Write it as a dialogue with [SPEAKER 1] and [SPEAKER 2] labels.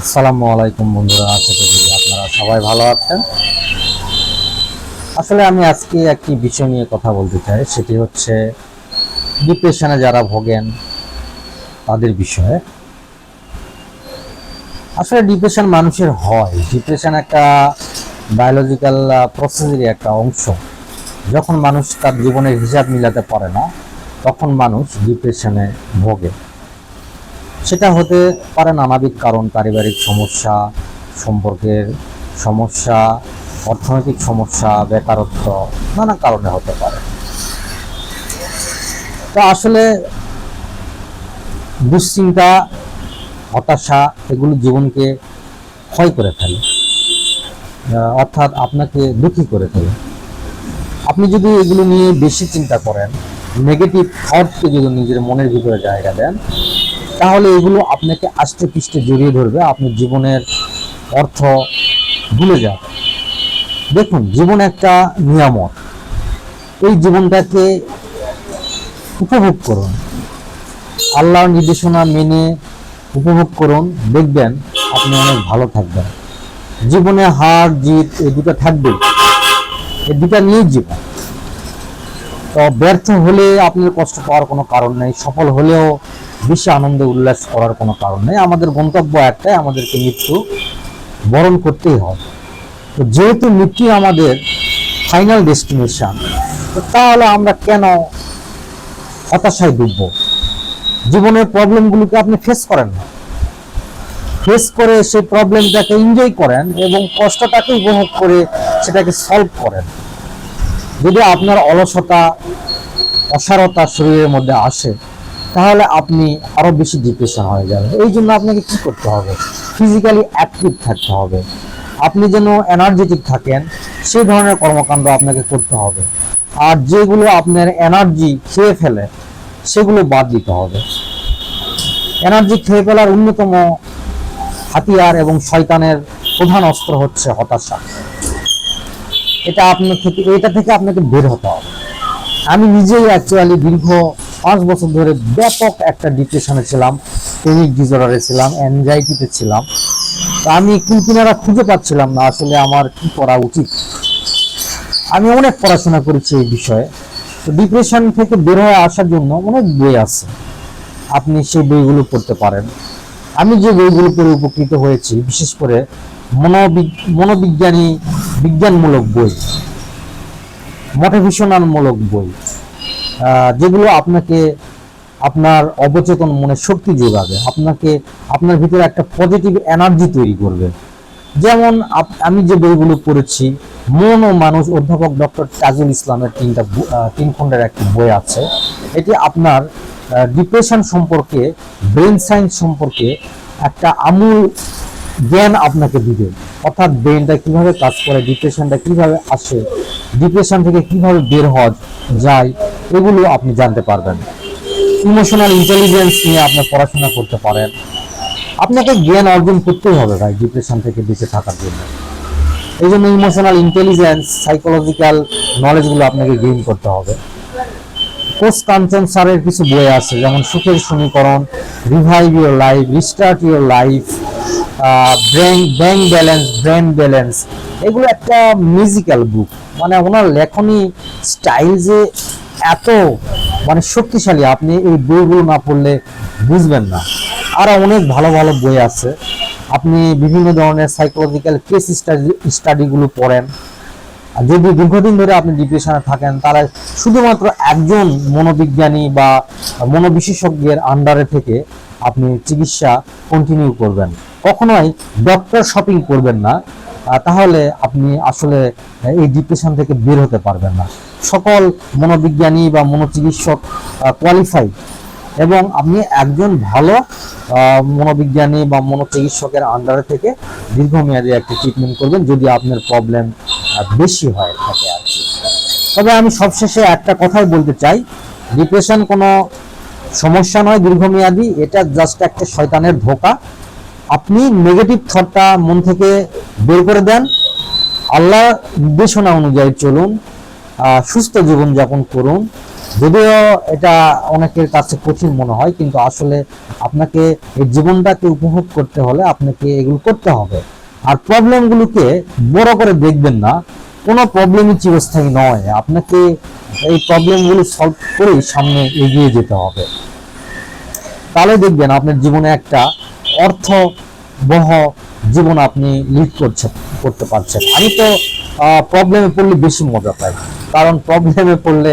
[SPEAKER 1] আসসালামু আলাইকুম বন্ধুরা, আশা করি আপনারা সবাই ভালো আছেন। আসলে আমি আজকে একটি বিষয় নিয়ে কথা বলতে চাই, সেটি হচ্ছে ডিপ্রেশনে যারা ভোগেন, তাদের বিষয়ে। আসলে ডিপ্রেশন মানুষের হয়, ডিপ্রেশন একটা বায়োলজিক্যাল প্রসেসেরই একটা অংশ। যখন মানুষ তার জীবনের হিসাব মিলাতে পারে না, তখন মানুষ ডিপ্রেশনে ভোগে। সেটা হতে পারে নানাবিধ কারণ, পারিবারিক সমস্যা, সম্পর্কের সমস্যা, অর্থনৈতিক সমস্যা, বেকারত্ব, নানা কারণে হতে পারে। তো আসলে দুশ্চিন্তা, হতাশা এগুলো জীবনকে ক্ষয় করে ফেলে। অর্থাৎ আপনাকে দুঃখী করে ফেলে। আপনি যদি এগুলো নিয়ে বেশি চিন্তা করেন নেগেটিভ থটকে যদি নিজের মনের ভিতরে জায়গা দেন তাহলে এগুলো আপনাকে আষ্টে পিষ্টে জড়িয়ে ধরবে, আপনার জীবনের অর্থ ভুলে যাবে। দেখুন, জীবন একটা নিয়ামত। এই জীবনটাকে উপভোগ করুন। আল্লাহর নির্দেশনা মেনে উপভোগ করুন। দেখবেন আপনি অনেক ভালো থাকবেন। জীবনে হার, জিত এই দুটো থাকবে এই দুটা নিয়েই জীবন। তো ব্যর্থ হলে আপনার কষ্ট পাওয়ার কোনো কারণ নেই। সফল হলেও বেশি আনন্দে উল্লাস করার কোনো কারণ নেই। আমাদের গন্তব্য একটাই, আমাদেরকে মৃত্যু বরণ করতেই হবে। তো যেহেতু মৃত্যু আমাদের ফাইনাল ডেস্টিনেশন তাহলে আমরা কেন হতাশায় ডুববো? জীবনের প্রবলেমগুলোকে আপনি ফেস করেন না। ফেস করে সেই প্রবলেমটাকে এনজয় করেন এবং কষ্টটাকে উপভোগ করে সেটাকে সলভ করেন। যদি আপনার অলসতা, অসারতা শরীরের মধ্যে আসে তাহলে আপনি আরও বেশি ডিপ্রেশন হয়ে যাবেন। এই জন্য আপনাকে কি করতে হবে? ফিজিক্যালি অ্যাক্টিভ থাকতে হবে। আপনি যেন এনার্জেটিক থাকেন, সেই ধরনের কর্মকাণ্ড আপনাকে করতে হবে। আর যেগুলো আপনার এনার্জি খেয়ে ফেলে, সেগুলো বাদ দিতে হবে। এনার্জি খেয়ে ফেলার অন্যতম হাতিয়ার এবং শয়তানের প্রধান অস্ত্র হচ্ছে হতাশা। এটা আপনার থেকে, এটা থেকে আপনাকে বের হতে হবে। আমি নিজেই অ্যাকচুয়ালি দীর্ঘ পাঁচ বছর ধরে ব্যাপক একটা ডিপ্রেশনে ছিলাম পেনিক ডিজর্ডারে ছিলাম অ্যাংজাইটিতে ছিলাম। তা আমি কুলকিনারা খুঁজে পাচ্ছিলাম না, আসলে আমার কি করা উচিত? আমি অনেক পড়াশোনা করেছি এই বিষয়ে। তো ডিপ্রেশন থেকে বের হয়ে আসার জন্য অনেক বই আছে। আপনি সেই বইগুলো পড়তে পারেন। আমি যে বইগুলো পড়ে উপকৃত হয়েছি, বিশেষ করে মনোবিজ্ঞানী, বিজ্ঞানমূলক বই মোটিভেশনালমূলক বই যেগুলো আপনাকে আপনার অবচেতন মনে শক্তি যোগাবে, আপনাকে আপনার ভিতরে একটা পজিটিভ এনার্জি তৈরি করবে। যেমন আমি যে বইগুলো পড়েছি, মন ও মানুষ, অধ্যাপক ডক্টর তাজুল ইসলামের তিনটা তিন খণ্ডের একটি বই আছে। এটি আপনার ডিপ্রেশন সম্পর্কে ব্রেন সায়েন্স সম্পর্কে একটা আমূল জ্ঞান আপনাকে দিবে। অর্থাৎ ব্রেনটা কীভাবে কাজ করে ডিপ্রেশনটা কীভাবে আসে ডিপ্রেশন থেকে কীভাবে বের হওয়া যায় এগুলো আপনি জানতে পারবেন। ইমোশনাল ইন্টেলিজেন্স নিয়ে আপনি পড়াশোনা করতে পারেন। আপনাকে জ্ঞান অর্জন করতেই হবে ভাই ডিপ্রেশন থেকে বেঁচে থাকার জন্য। এই জন্য ইমোশনাল ইন্টেলিজেন্স সাইকোলজিক্যাল নলেজগুলো আপনাকে গেইন করতে হবে। কোচ কাঞ্চন স্যারের কিছু বই আছে, যেমন সুখের সমীকরণ revive your life restart your life brain bank balance brain balance এগুলো একটা মিউজিক্যাল বুক মানে ওনার লেখনী স্টাইল যে এত মানে শক্তিশালী, আপনি এই বইগুলো না পড়লে বুঝবেন না। আরও অনেক ভালো ভালো বই আছে। আপনি বিভিন্ন ধরনের সাইকোলজিক্যাল কেস স্টাডি স্টাডিগুলো পড়েন। যদি দীর্ঘদিন ধরে আপনি ডিপ্রেশনে থাকেন তারা শুধুমাত্র একজন মনোবিজ্ঞানী বা মনোবিশেষজ্ঞের আন্ডারে থেকে আপনি চিকিৎসা কন্টিনিউ করবেন। কখনোই ডক্টর শপিং করবেন না। তাহলে আপনি আসলে এই ডিপ্রেশন থেকে বের হতে পারবেন না। সকল মনোবিজ্ঞানী বা মনোচিকিৎসক কোয়ালিফাইড এবং আপনি একজন ভালো মনোবিজ্ঞানী বা মনোচিকিৎসকের আন্ডারে থেকে দীর্ঘমেয়াদী একটি ট্রিটমেন্ট করবেন, যদি আপনার প্রবলেম বেশি হয় থাকে আর কি। তবে আমি সবশেষে একটা কথাই বলতে চাই ডিপ্রেশন কোনো সমস্যা নয় দীর্ঘমেয়াদী, এটা জাস্ট একটা শয়তানের ধোকা। আপনি নেগেটিভ থটটা মন থেকে বের করে দেন। আল্লাহ নির্দেশনা অনুযায়ী চলুন সুস্থ জীবনযাপন করুন। যদিও এটা অনেকের কাছে কঠিন মনে হয়, কিন্তু আসলে আপনাকে এই জীবনটাকে উপভোগ করতে হলে আপনাকে এগুলো করতে হবে। আর প্রবলেমগুলোকে বড় করে দেখবেন না, কোনো প্রবলেমই চিরস্থায়ী নয়। আপনাকে এই প্রবলেমগুলো সলভ করেই সামনে এগিয়ে যেতে হবে। তাহলে দেখবেন আপনার জীবনে একটা অর্থ বহ জীবন আপনি লিড করছেন, করতে পারছেন। আমি তো প্রবলেমে পড়লে বেশি মজা পাই। কারণ প্রবলেমে পড়লে